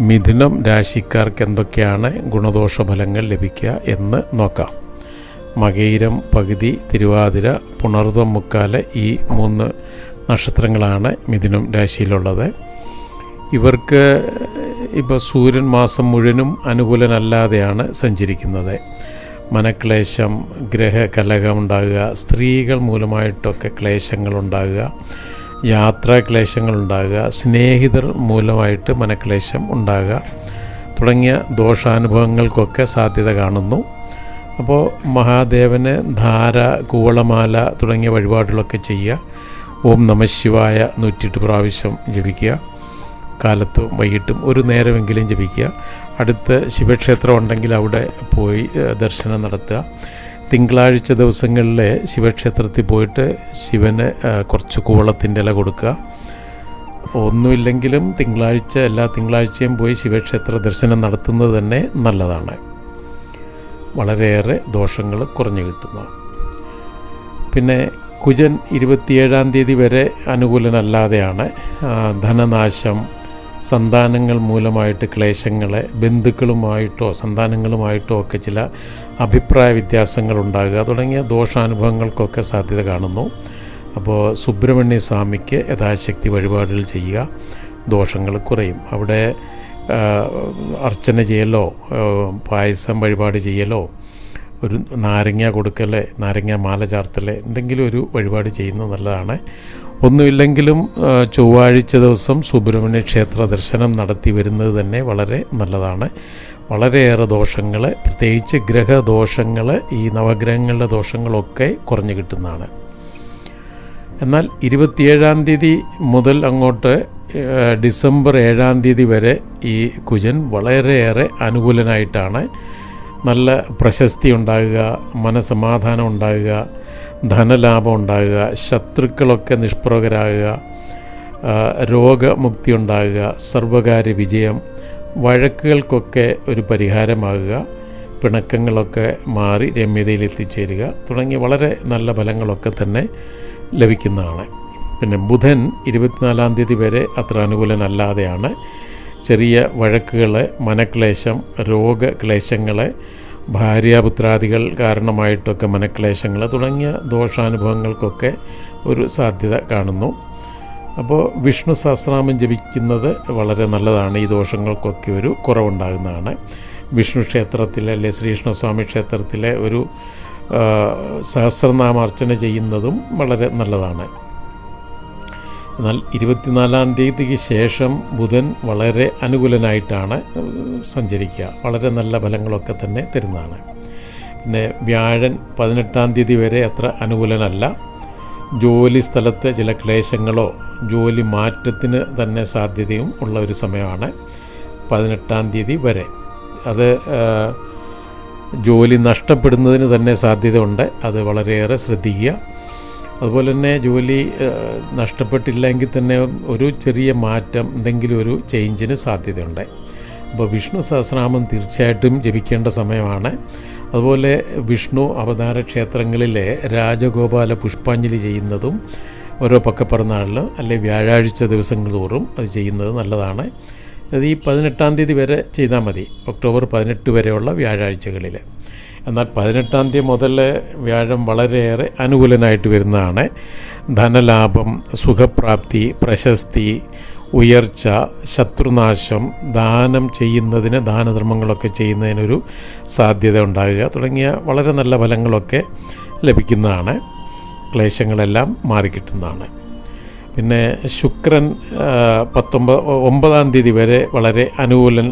മിഥുനം രാശിക്കാർക്ക് എന്തൊക്കെയാണ് ഗുണദോഷ ഫലങ്ങൾ ലഭിക്കുക എന്ന് നോക്കാം. മകയിരം പകുതി തിരുവാതിര പുണർതം മുക്കാൽ ഈ മൂന്ന് നക്ഷത്രങ്ങളാണ് മിഥുനം രാശിയിലുള്ളത്. ഇവർക്ക് ഇപ്പോൾ സൂര്യൻ മാസം മുഴുവനും അനുകൂലനല്ലാതെയാണ് സഞ്ചരിക്കുന്നത്. മനക്ലേശം ഗ്രഹകലഹം ഉണ്ടാകുക സ്ത്രീകൾ മൂലമായിട്ടൊക്കെ ക്ലേശങ്ങൾ ഉണ്ടാകുക യാത്രാ ക്ലേശങ്ങൾ ഉണ്ടാകുക സ്നേഹിതർ മൂലമായിട്ട് മനക്ലേശം ഉണ്ടാകുക തുടങ്ങിയ ദോഷാനുഭവങ്ങൾക്കൊക്കെ സാധ്യത കാണുന്നു. അപ്പോൾ മഹാദേവന് ധാര കൂവളമാല തുടങ്ങിയ വഴിപാടുകളൊക്കെ ചെയ്യുക. ഓം നമശിവായ നൂറ്റിയെട്ട് പ്രാവശ്യം ജപിക്കുക. കാലത്തും വൈകിട്ടും ഒരു നേരമെങ്കിലും ജപിക്കുക. അടുത്ത് ശിവക്ഷേത്രം ഉണ്ടെങ്കിൽ അവിടെ പോയി ദർശനം നടത്തുക. തിങ്കളാഴ്ച ദിവസങ്ങളിൽ ശിവക്ഷേത്രത്തിൽ പോയിട്ട് ശിവന് കുറച്ച് കൂവളത്തിന്റെ ഇല കൊടുക്കുക. ഒന്നുമില്ലെങ്കിലും തിങ്കളാഴ്ച എല്ലാ തിങ്കളാഴ്ചയും പോയി ശിവക്ഷേത്ര ദർശനം നടത്തുന്നത് തന്നെ നല്ലതാണ്. വളരെയേറെ ദോഷങ്ങൾ കുറഞ്ഞു കിട്ടുന്നു. പിന്നെ കുജൻ ഇരുപത്തിയേഴാം തീയതി വരെ അനുകൂലനല്ലാതെയാണ് ധനനാശം സന്താനങ്ങൾ മൂലമായിട്ട് ക്ലേശങ്ങളെ ബന്ധുക്കളുമായിട്ടോ സന്താനങ്ങളുമായിട്ടോ ഒക്കെ ചില അഭിപ്രായ വ്യത്യാസങ്ങൾ ഉണ്ടാകുക. തുടങ്ങിയ ദോഷാനുഭവങ്ങൾക്കൊക്കെ സാധ്യത കാണുന്നു. അപ്പോൾ സുബ്രഹ്മണ്യ സ്വാമിക്ക് യഥാശക്തി വഴിപാടുകൾ ചെയ്യുക ദോഷങ്ങൾ കുറയും. അവിടെ അർച്ചന ചെയ്യലോ പായസം വഴിപാട് ചെയ്യലോ ഒരു നാരങ്ങ കൊടുക്കലേ നാരങ്ങ മാല ചാർത്തലേ എന്തെങ്കിലും ഒരു വഴിപാട് ചെയ്യുന്നത് നല്ലതാണ്. ഒന്നുമില്ലെങ്കിലും ചൊവ്വാഴ്ച ദിവസം സുബ്രഹ്മണ്യ ക്ഷേത്ര ദർശനം നടത്തി വരുന്നത് തന്നെ വളരെ നല്ലതാണ്. വളരെയേറെ ദോഷങ്ങൾ പ്രത്യേകിച്ച് ഗ്രഹദോഷങ്ങൾ ഈ നവഗ്രഹങ്ങളുടെ ദോഷങ്ങളൊക്കെ കുറഞ്ഞു കിട്ടുന്നതാണ്. എന്നാൽ ഇരുപത്തിയേഴാം തീയതി മുതൽ അങ്ങോട്ട് ഡിസംബർ ഏഴാം തീയതി വരെ ഈ കുജൻ വളരെയേറെ അനുകൂലനായിട്ടാണ്. നല്ല പ്രശസ്തി ഉണ്ടാകുക മനസമാധാനം ഉണ്ടാകുക ധനലാഭം ഉണ്ടാകുക ശത്രുക്കളൊക്കെ നിഷ്പ്രഭരാകുക രോഗമുക്തി ഉണ്ടാകുക സർവകാര്യ വിജയം വഴക്കുകൾക്കൊക്കെ ഒരു പരിഹാരമാകുക പിണക്കങ്ങളൊക്കെ മാറി രമ്യതയിൽ എത്തിച്ചേരുക തുടങ്ങി വളരെ നല്ല ഫലങ്ങളൊക്കെ തന്നെ ലഭിക്കുന്നതാണ്. പിന്നെ ബുധൻ ഇരുപത്തിനാലാം തീയതി വരെ അത്ര അനുകൂലനല്ലാതെയാണ്. ചെറിയ വഴക്കുകൾ മനക്ലേശം രോഗക്ലേശങ്ങൾ ഭാര്യാപുത്രാദികൾ കാരണമായിട്ടൊക്കെ മനക്ലേശങ്ങൾ തുടങ്ങിയ ദോഷാനുഭവങ്ങൾക്കൊക്കെ ഒരു സാധ്യത കാണുന്നു. അപ്പോൾ വിഷ്ണു സഹസ്രാമം ജപിക്കുന്നത് വളരെ നല്ലതാണ്. ഈ ദോഷങ്ങൾക്കൊക്കെ ഒരു കുറവുണ്ടാകുന്നതാണ്. വിഷ്ണു ക്ഷേത്രത്തിലെ അല്ലെ ശ്രീകൃഷ്ണസ്വാമി ക്ഷേത്രത്തിലെ ഒരു സഹസ്രനാമാർച്ചന ചെയ്യുന്നതും വളരെ നല്ലതാണ്. എന്നാൽ ഇരുപത്തിനാലാം തീയതിക്ക് ശേഷം ബുധൻ വളരെ അനുകൂലനായിട്ടാണ് സഞ്ചരിക്കുക. വളരെ നല്ല ഫലങ്ങളൊക്കെ തന്നെ തരുന്നതാണ്. പിന്നെ വ്യാഴൻ പതിനെട്ടാം തീയതി വരെ അത്ര അനുകൂലനല്ല. ജോലി സ്ഥലത്ത് ചില ക്ലേശങ്ങളോ ജോലി മാറ്റത്തിന് തന്നെ സാധ്യതയും ഉള്ള ഒരു സമയമാണ് പതിനെട്ടാം തീയതി വരെ. അത് ജോലി നഷ്ടപ്പെടുന്നതിന് തന്നെ സാധ്യതയുണ്ട്. അത് വളരെയേറെ ശ്രദ്ധിക്കുക. അതുപോലെ തന്നെ ജോലി നഷ്ടപ്പെട്ടില്ലെങ്കിൽ തന്നെ ഒരു ചെറിയ മാറ്റം എന്തെങ്കിലും ഒരു ചേഞ്ചിന് സാധ്യതയുണ്ട്. അപ്പോൾ വിഷ്ണു സഹസ്രനാമം തീർച്ചയായിട്ടും ജപിക്കേണ്ട സമയമാണ്. അതുപോലെ വിഷ്ണു അവതാര ക്ഷേത്രങ്ങളിലെ രാജഗോപാല പുഷ്പാഞ്ജലി ചെയ്യുന്നതും ഓരോ പക്കപ്പിറന്നാളിലും അല്ലെ വ്യാഴാഴ്ച ദിവസങ്ങൾ തോറും അത് ചെയ്യുന്നത് നല്ലതാണ്. അത് ഈ പതിനെട്ടാം തീയതി വരെ ചെയ്താൽ മതി. ഒക്ടോബർ പതിനെട്ട് വരെയുള്ള വ്യാഴാഴ്ചകളിൽ. എന്നാൽ പതിനെട്ടാം തീയതി മുതൽ വ്യാഴം വളരെയേറെ അനുകൂലനായിട്ട് വരുന്നതാണ്. ധനലാഭം സുഖപ്രാപ്തി പ്രശസ്തി ഉയർച്ച ശത്രുനാശം ദാനം ചെയ്യുന്നതിന് ദാനധർമ്മങ്ങളൊക്കെ ചെയ്യുന്നതിനൊരു സാധ്യത ഉണ്ടാകുക തുടങ്ങിയ വളരെ നല്ല ഫലങ്ങളൊക്കെ ലഭിക്കുന്നതാണ്. ക്ലേശങ്ങളെല്ലാം മാറിക്കിട്ടുന്നതാണ്. പിന്നെ ശുക്രൻ പത്തൊമ്പത് ഒമ്പതാം തീയതി വരെ വളരെ അനുകൂലൻ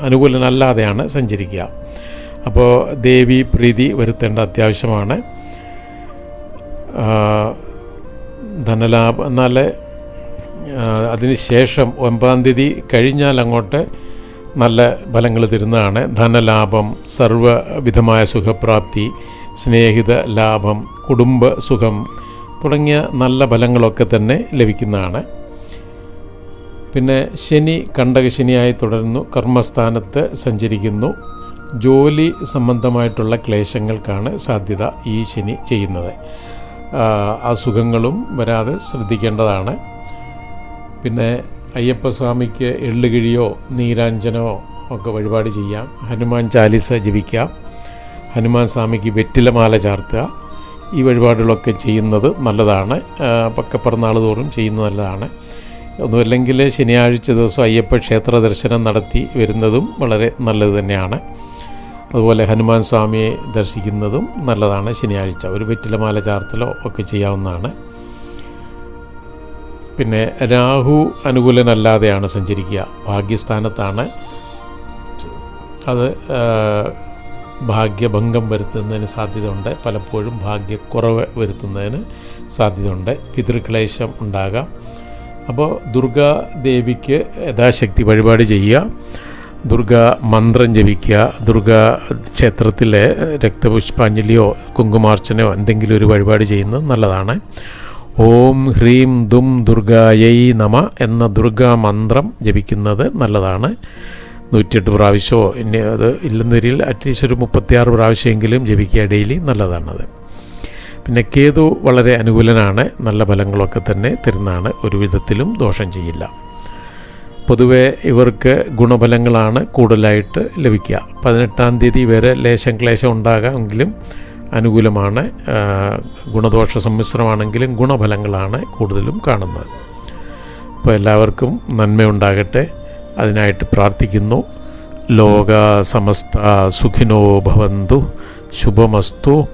അനുകൂലനല്ലാതെയാണ് സഞ്ചരിക്കുക. അപ്പോൾ ദേവി പ്രീതി വരുത്തേണ്ട അത്യാവശ്യമാണ്. ധനലാഭ എന്നാൽ അതിനുശേഷം ഒമ്പതാം തീയതി കഴിഞ്ഞാൽ അങ്ങോട്ട് നല്ല ഫലങ്ങൾ തരുന്നതാണ്. ധനലാഭം സർവവിധമായ സുഖപ്രാപ്തി സ്നേഹിത ലാഭം കുടുംബ സുഖം തുടങ്ങിയ നല്ല ഫലങ്ങളൊക്കെ തന്നെ ലഭിക്കുന്നതാണ്. പിന്നെ ശനി കണ്ടകശനിയായി തുടരുന്നു. കർമ്മസ്ഥാനത്ത് സഞ്ചരിക്കുന്നു. ജോലി സംബന്ധമായിട്ടുള്ള ക്ലേശങ്ങൾക്കാണ് സാധ്യത ഈ ശനി ചെയ്യുന്നത്. അസുഖങ്ങളും വരാതെ ശ്രദ്ധിക്കേണ്ടതാണ്. പിന്നെ അയ്യപ്പസ്വാമിക്ക് എള്ളുകിഴിയോ നീരാഞ്ജനോ ഒക്കെ വഴിപാട് ചെയ്യാം. ഹനുമാൻ ചാലിസ ജപിക്കാം. ഹനുമാൻ സ്വാമിക്ക് വെറ്റിലമാല ചാർത്തുക. ഈ വഴിപാടുകളൊക്കെ ചെയ്യുന്നത് നല്ലതാണ്. ആ, പക്ക പിറന്നാൾ തോറും ചെയ്യുന്നത് നല്ലതാണ്. ഒന്നുമല്ലെങ്കിൽ ശനിയാഴ്ച ദിവസം അയ്യപ്പ ക്ഷേത്ര ദർശനം നടത്തി വരുന്നതും വളരെ നല്ലത് തന്നെയാണ്. അതുപോലെ ഹനുമാൻ സ്വാമിയെ ദർശിക്കുന്നതും നല്ലതാണ്. ശനിയാഴ്ച ഒരു വെറ്റിലമാല ചാർത്തലോ ഒക്കെ ചെയ്യാവുന്നതാണ്. പിന്നെ രാഹു അനുകൂലനല്ലാതെയാണ് സഞ്ചരിക്കുക. ഭാഗ്യസ്ഥാനത്താണ്. അത് ഭാഗ്യഭംഗം വരുത്തുന്നതിന് സാധ്യതയുണ്ട്. പലപ്പോഴും ഭാഗ്യക്കുറവ് വരുത്തുന്നതിന് സാധ്യതയുണ്ട്. പിതൃക്ലേശം ഉണ്ടാകാം. അപ്പോൾ ദുർഗാദേവിക്ക് യഥാശക്തി വഴിപാട് ചെയ്യുക. ദുർഗ മന്ത്രം ജപിക്കുക ദുർഗ ക്ഷേത്രത്തിലെ രക്തപുഷ്പാഞ്ജലിയോ കുങ്കുമാർച്ചനയോ എന്തെങ്കിലും ഒരു വഴിപാട് ചെയ്യുന്നത് നല്ലതാണ്. ഓം ഹ്രീം ദും ദുർഗായൈ നമ എന്ന ദുർഗാ മന്ത്രം ജപിക്കുന്നത് നല്ലതാണ്. നൂറ്റിയെട്ട് പ്രാവശ്യമോ ഇനി അത് ഇല്ലെന്ന് വരിൽ അറ്റ്ലീസ്റ്റ് ഒരു മുപ്പത്തിയാറ് പ്രാവശ്യമെങ്കിലും ജപിക്കുക ഡെയിലി നല്ലതാണത്. പിന്നെ കേതു വളരെ അനുകൂലനാണ്. നല്ല ഫലങ്ങളൊക്കെ തന്നെ തരുന്നതാണ്. ഒരു വിധത്തിലും ദോഷം ചെയ്യില്ല. പൊതുവെ ഇവർക്ക് ഗുണഫലങ്ങളാണ് കൂടുതലായിട്ട് ലഭിക്കുക. പതിനെട്ടാം തീയതി വരെ ലേശം ക്ലേശം ഉണ്ടാകാമെങ്കിലും അനുകൂലമാണ്. ഗുണദോഷ സമ്മിശ്രമാണെങ്കിലും ഗുണഫലങ്ങളാണ് കൂടുതലും കാണുന്നത്. അപ്പോൾ എല്ലാവർക്കും നന്മയുണ്ടാകട്ടെ. അതിനായിട്ട് പ്രാർത്ഥിക്കുന്നു. ലോക സമസ്ത സുഖിനോ ഭവന്തു. ശുഭമസ്തു.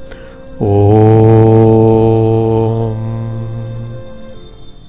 ഓ